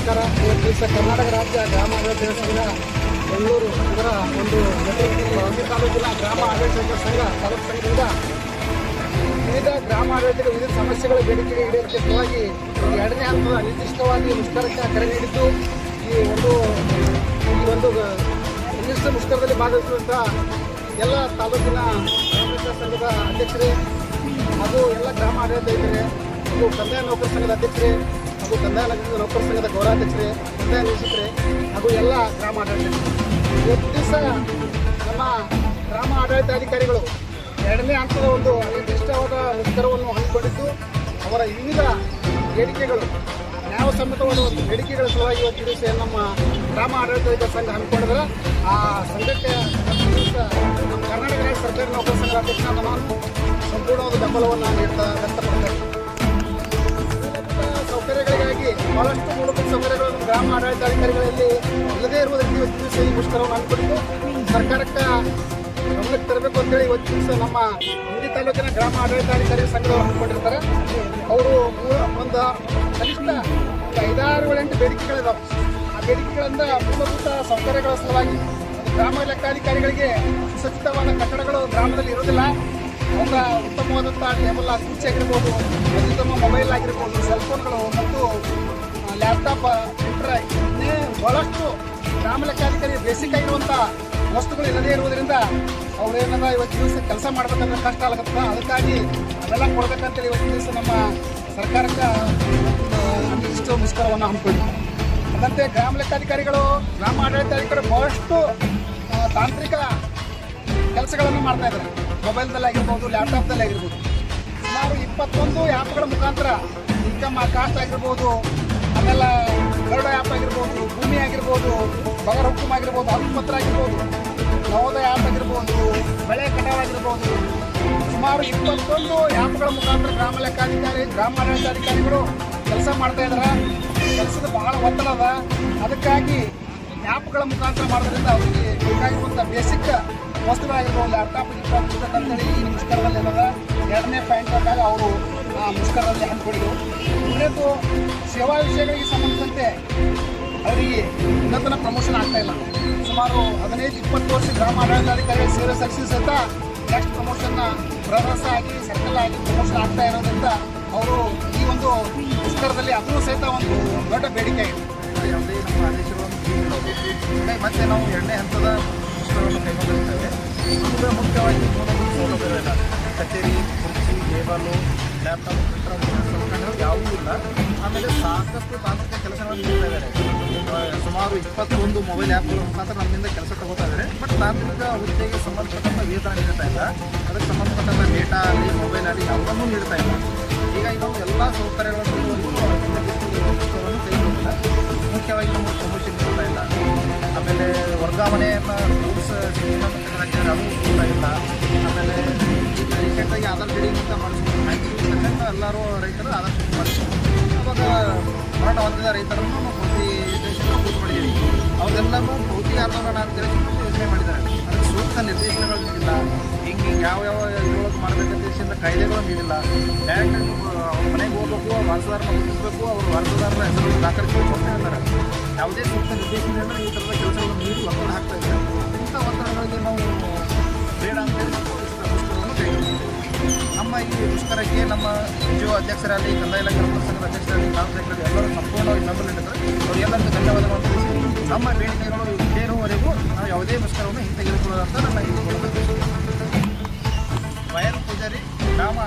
ನಮಸ್ಕಾರ. ಇವತ್ತು ಕರ್ನಾಟಕ ರಾಜ್ಯ ಗ್ರಾಮ ದೇವಸ್ಥಾನ ಬೆಂಗಳೂರು ನಗರ ಒಂದು ಹೊಂದಿ ತಾಲೂಕಿನ ಗ್ರಾಮ ಆಡಳಿತ ಸಂಘ ತಾಲೂಕು ಸಂಘದಿಂದ ವಿವಿಧ ಗ್ರಾಮ ಆಡಳಿತದ ವಿವಿಧ ಸಮಸ್ಯೆಗಳ ಬೇಡಿಕೆಗೆ ಈಡೇರಿಕೆವಾಗಿ ಎರಡನೇ ಹಂತದ ಅನಿರ್ದಿಷ್ಟವಾಗಿ ಮುಷ್ಕರಕ್ಕೆ ಕರೆ ನೀಡಿದ್ದು, ಈ ಒಂದು ಈ ಒಂದು ನಿರ್ದಿಷ್ಟ ಮುಷ್ಕರದಲ್ಲಿ ಭಾಗವಹಿಸುವಂತಹ ಎಲ್ಲ ತಾಲೂಕಿನ ಗ್ರಾಮ ಸಂಘದ ಅಧ್ಯಕ್ಷರೇ ಹಾಗೂ ಎಲ್ಲ ಗ್ರಾಮ ಆಡಳಿತ ಇದ್ದಾರೆ ಹಾಗೂ ಕಲ್ಯಾಣ ನೌಕರ ಸಂಘದ ಅಧ್ಯಕ್ಷರೇ ಹಾಗೂ ಕಂದಾಯ ನೌಕರ ಸಂಘದ ಗೌರವಾಧ್ಯಕ್ಷರೇ ಕಂದಾಯ ನಿರೀಕ್ಷಕರೇ ಹಾಗೂ ಎಲ್ಲ ಗ್ರಾಮ ಆಡಳಿತ ಇವತ್ತು ದಿವಸ ನಮ್ಮ ಗ್ರಾಮ ಆಡಳಿತಾಧಿಕಾರಿಗಳು ಎರಡನೇ ಹಂತದ ಒಂದು ನಿರ್ದಿಷ್ಟವಾದ ನಿರ್ಧಾರವನ್ನು ಹಮ್ಮಿಕೊಂಡಿದ್ದು, ಅವರ ವಿವಿಧ ಬೇಡಿಕೆಗಳು, ನ್ಯಾಯಸಮ್ಮತವಾದ ಒಂದು ಬೇಡಿಕೆಗಳ ಸಲುವಾಗಿ ಇವತ್ತು ದಿವಸ ನಮ್ಮ ಗ್ರಾಮ ಆಡಳಿತ ಸಂಘ ಹಮ್ಮಿಕೊಂಡಿದ್ರೆ ಆ ಸಂಘಕ್ಕೆ ನಮ್ಮ ಕರ್ನಾಟಕ ರಾಜ್ಯ ಸರ್ಕಾರಿ ನೌಕರ ಸಂಘ ಅಧ್ಯಕ್ಷ ನಾನು ಸಂಪೂರ್ಣವಾದ ಬೆಂಬಲವನ್ನು ನೀಡ್ತಾ ವ್ಯಕ್ತಪಡ್ತೇನೆ ಬಹಳಷ್ಟು ಮೂಲಭೂತ ಸೌಕರ್ಯಗಳನ್ನು ಗ್ರಾಮ ಆಡಳಿತಾಧಿಕಾರಿಗಳಲ್ಲಿ ಇಲ್ಲದೇ ಇರುವುದಕ್ಕೆ ಇವತ್ತು ದಿವಸ ಈ ಮುಷ್ಕರವನ್ನು ಹಮ್ಮಿಕೊಂಡಿದ್ದು ಸರ್ಕಾರಕ್ಕೆ ಗಮನಕ್ಕೆ ತರಬೇಕು ಅಂತೇಳಿ ಇವತ್ತು ದಿವಸ ನಮ್ಮ ಹಿಂದಿ ತಾಲೂಕಿನ ಗ್ರಾಮ ಆಡಳಿತಾಧಿಕಾರಿ ಸಂಘದವರು ಹಮ್ಮಿಕೊಂಡಿರ್ತಾರೆ ಅವರು ಒಂದು, ಕನಿಷ್ಠ ಐದಾರು ಎಂಟು ಬೇಡಿಕೆಗಳಿದಾವೆ. ಆ ಬೇಡಿಕೆಗಳಿಂದ ಮೂಲಭೂತ ಸೌಕರ್ಯಗಳ ಸಲುವಾಗಿ ಗ್ರಾಮ ಲೆಕ್ಕಾಧಿಕಾರಿಗಳಿಗೆ ಸುಸಜ್ಜಿತವಾದ ಕಟ್ಟಡಗಳು ಗ್ರಾಮದಲ್ಲಿ ಇರೋದಿಲ್ಲ ಅವರ ಉತ್ತಮವಾದಂಥ ಟೇಬಲ್ ಕುರ್ಚಿ ಆಗಿರ್ಬೋದು, ಅತ್ಯುತ್ತಮ ಮೊಬೈಲ್ ಆಗಿರ್ಬೋದು ಸೆಲ್ಫೋನ್ಗಳು ಮತ್ತು ಲ್ಯಾಪ್ಟಾಪ್ ಕಂಪ್ಯೂಟರ್ ಇನ್ನೇ ಬಹಳಷ್ಟು ಗ್ರಾಮ ಲೆಕ್ಕಾಧಿಕಾರಿ ಬೇಸಿಕ್ ಆಗಿರುವಂಥ ವಸ್ತುಗಳು ಇಲ್ಲದೇ ಇರುವುದರಿಂದ ಅವ್ರೇನಾರ ಇವತ್ತು ದಿವಸ ಕೆಲಸ ಮಾಡ್ಬೇಕಂದ್ರೆ ಕಷ್ಟ ಆಗತ್ತೆ ಅದಕ್ಕಾಗಿ ಅದೆಲ್ಲ ಕೊಡ್ಬೇಕಂತೇಳಿ ಇವತ್ತು ದಿವಸ ನಮ್ಮ ಸರ್ಕಾರಕ್ಕೆ ಇಷ್ಟು ಮುಷ್ಕರವನ್ನು ಹಮ್ಮಿಕೊಂಡಿದ್ದಾರೆ ಅದಂತೆ ಗ್ರಾಮ ಲೆಕ್ಕಾಧಿಕಾರಿಗಳು ಗ್ರಾಮ ಆಡಳಿತಾಧಿಕಾರಿಗಳು ಬಹಳಷ್ಟು ತಾಂತ್ರಿಕ ಕೆಲಸಗಳನ್ನು ಮಾಡ್ತಾ ಇದ್ದಾರೆ. ಮೊಬೈಲ್ದಲ್ಲಾಗಿರ್ಬೋದು ಲ್ಯಾಪ್ಟಾಪ್ದಲ್ಲಿ ಆಗಿರ್ಬೋದು. ಸುಮಾರು ಇಪ್ಪತ್ತೊಂದು ಆ್ಯಪ್ಗಳ ಮುಖಾಂತರ ಇನ್ಕಮ್ ಕಾಸ್ಟ್ ಆಗಿರ್ಬೋದು ಆಮೇಲೆ ಕರಡ ಆ್ಯಪ್ ಆಗಿರ್ಬೋದು, ಭೂಮಿ ಆಗಿರ್ಬೋದು, ಬಗರ್ ಹುಕ್ಕುಮ್ ಆಗಿರ್ಬೋದು ಹಕ್ಕುಪತ್ರ ಆಗಿರ್ಬೋದು, ನವೋದಯ ಆ್ಯಪ್ ಆಗಿರ್ಬೋದು ಬೆಳೆ ಕಟಾವ್ ಆಗಿರ್ಬೋದು, ಸುಮಾರು ಇಪ್ಪತ್ತೊಂದು ಆ್ಯಪ್ಗಳ ಮುಖಾಂತರ ಗ್ರಾಮ ಲೆಕ್ಕಾಧಿಕಾರಿ ಗ್ರಾಮ ಆಡಳಿತಾಧಿಕಾರಿಗಳು ಕೆಲಸ ಮಾಡ್ತಾ ಇದ್ದಾರೆ ಕೆಲಸದ ಬಹಳ ಒತ್ತಡ ಅದ. ಅದಕ್ಕಾಗಿ ಆ್ಯಪ್ಗಳ ಮುಖಾಂತರ ಮಾಡೋದ್ರಿಂದ ಅವರಿಗೆ ಬೇಕಾಗಿರುವಂಥ ಬೇಸಿಕ್ ವಸ್ತುಗಳಾಗಿರ್ಬೋದು ಲ್ಯಾಪ್ಟಾಪ್ ಗಿಪ್ಟಾಪ್ ಅಂತೇಳಿ ಈ ಏನದ ಎರಡನೇ ಪಾಯಿಂಟ್ ಆದಾಗ ಅವರು ಆ ಮುಷ್ಕರದಲ್ಲಿ ಹಮ್ಮಿಕೊಂಡಿದ್ರು ಮೂರನೇದು ಸೇವಾ ವಿಷಯಗಳಿಗೆ ಸಂಬಂಧಿಸಿದಂತೆ ಅವರಿಗೆ ಇನ್ನೊಂದನ ಪ್ರಮೋಷನ್ ಆಗ್ತಾ ಇಲ್ಲ. ಸುಮಾರು ಹದಿನೈದು, ಇಪ್ಪತ್ತು ವರ್ಷ ಗ್ರಾಮ ಆಡಳಿತಾಧಿಕಾರಿಗಳ ಸೇವೆ ಸಲ್ಲಿಸಿ ಸಹಿತ ನೆಕ್ಸ್ಟ್ ಪ್ರಮೋಷನ್ನ ಪ್ರವಾಸ ಆಗಿ, ಸರ್ಕಲ್ ಆಗಿ ಪ್ರಮೋಷನ್ ಆಗ್ತಾ ಇರೋದ್ರಿಂದ ಅವರು ಈ ಒಂದು ಮುಷ್ಕರದಲ್ಲಿ ಅದೂ ಸಹಿತ ಒಂದು ದೊಡ್ಡ ಬೇಡಿಕೆ ಇದೆ. ಯಾವುದೇ ಮತ್ತೆ ನಾವು ಎರಡನೇ ಹಂತದ ಮುಷ್ಕರವನ್ನು ಕೈಗೊಂಡಿರ್ತೇವೆ. ಮುಖ್ಯವಾಗಿ ಕಚೇರಿ, ಕುರ್ಚಿ ಟೇಬಲು ಲ್ಯಾಪ್ಟಾಪ್ ಪ್ರಿಂಟರ್ ಯಾವುದೂ ಇಲ್ಲ. ಆಮೇಲೆ ಸಾಕಷ್ಟು ತಾಂತ್ರಿಕ ಕೆಲಸಗಳನ್ನು ನೀಡ್ತಾ ಇದ್ದಾರೆ. ಸುಮಾರು ಇಪ್ಪತ್ತೊಂದು ಮೊಬೈಲ್ ಆ್ಯಪ್ಗಳ ಮುಖಾಂತರ ನಮ್ಮಿಂದ ಕೆಲಸ ತಗೋತಾ ಇದ್ದಾರೆ. ಬಟ್ ತಾಂತ್ರಿಕ ಹುದ್ದೆಗೆ ಸಂಬಂಧಪಟ್ಟಂಥ ವೇತನ ನೀಡ್ತಾ ಇಲ್ಲ. ಅದಕ್ಕೆ ಸಂಬಂಧಪಟ್ಟಂಥ ಡೇಟಾ ಆಗಲಿ ಮೊಬೈಲ್ ಆಗಲಿ ಯಾವುದನ್ನೂ ನೀಡ್ತಾ ಇಲ್ಲ. ಈಗ ನಾವು ಎಲ್ಲ ಸೌಕರ್ಯಗಳನ್ನು ಮುಖ್ಯವಾಗಿ ನಮಗೆ ಪ್ರಮೋಷನ್ ಕೊಡ್ತಾ ಇಲ್ಲ. ಆಮೇಲೆ ವರ್ಗಾವಣೆಯನ್ನು ಹೊಂದಿದ ರೈತರನ್ನು ಪ್ರತಿ ದೇಶದಲ್ಲಿ ಕೂತು ಮಾಡಿದ್ದೀವಿ. ಅವ್ರಿಗೆಲ್ಲನೂ ಪೂರ್ತಿ ಆಂದೋಲನ ಅಂತ ಹೇಳಿ ಯೋಚನೆ ಮಾಡಿದ್ದಾರೆ. ಅದಕ್ಕೆ ಸೂಕ್ತ ನಿರ್ದೇಶನಗಳು ನೀಡಿಲ್ಲ. ಹಿಂಗೆ ಯಾವ ಯಾವ ಇದ್ರೊಳಗೆ ಮಾಡಬೇಕಂತ ದೇಶದಿಂದ ಕಾಯ್ದೆಗಳು ನೀಡಿಲ್ಲ. ಡೈರೆಕ್ಟ್ ಅವ್ರ ಮನೆಗೆ ಹೋಗ್ಬೇಕು ವಾರಸುದಾರನ ಮುಟ್ಟಿಸ್ಬೇಕು ಅವ್ರ ವಾರಸದಾರರ ಹೆಸರು ದಾಖಲಿಸಬೇಕು ಅಂತ ಹೇಳ್ತಾರೆ. ಯಾವುದೇ ಸೂಕ್ತ ನಿರ್ದೇಶನ ಈ ಥರದ ಕೆಲಸಗಳನ್ನು ನೀಡಿ ಒತ್ತಡ ಹಾಕ್ತಾ ಇದ್ದಾರೆ ಇಂಥ ಒತ್ತಡಗಳಿಗೆ ನಾವು ಬೇಡ ಅಂತೇಳಿ ನಮ್ಮ ಈ ಮುಷ್ಕರಕ್ಕೆ ನಮ್ಮ ಎನ್ ಜಿ ಒ ಅಧ್ಯಕ್ಷರಾಗಲಿ, ಕಂದಾಯ ಇಲಾಖೆ ಸಂಘದ ಅಧ್ಯಕ್ಷರಾಗಲಿ, ಗ್ರಾಮ ಸೆಕ್ರೆಟರಿ ಎಲ್ಲರೂ ಸಂಪೂರ್ಣವಾಗಿ ಬೆಂಬಲ ನೀಡಿದ್ದಾರೆ ಅವರಿಗೆಲ್ಲರಿಗೂ ಧನ್ಯವಾದಗಳನ್ನು ತಿಳಿಸಿ ನಮ್ಮ ಬೇಡಿಕೆಗಳು ಈಡೇರುವವರೆಗೂ ನಾವು ಯಾವುದೇ ಮುಷ್ಕರವನ್ನು ಹಿಂತೆಗೆದುಕೊಳ್ಳೋದಂತ ನನ್ನ ಇದು ವಯರ್ ಪೂಜಾರಿ, ಗ್ರಾಮ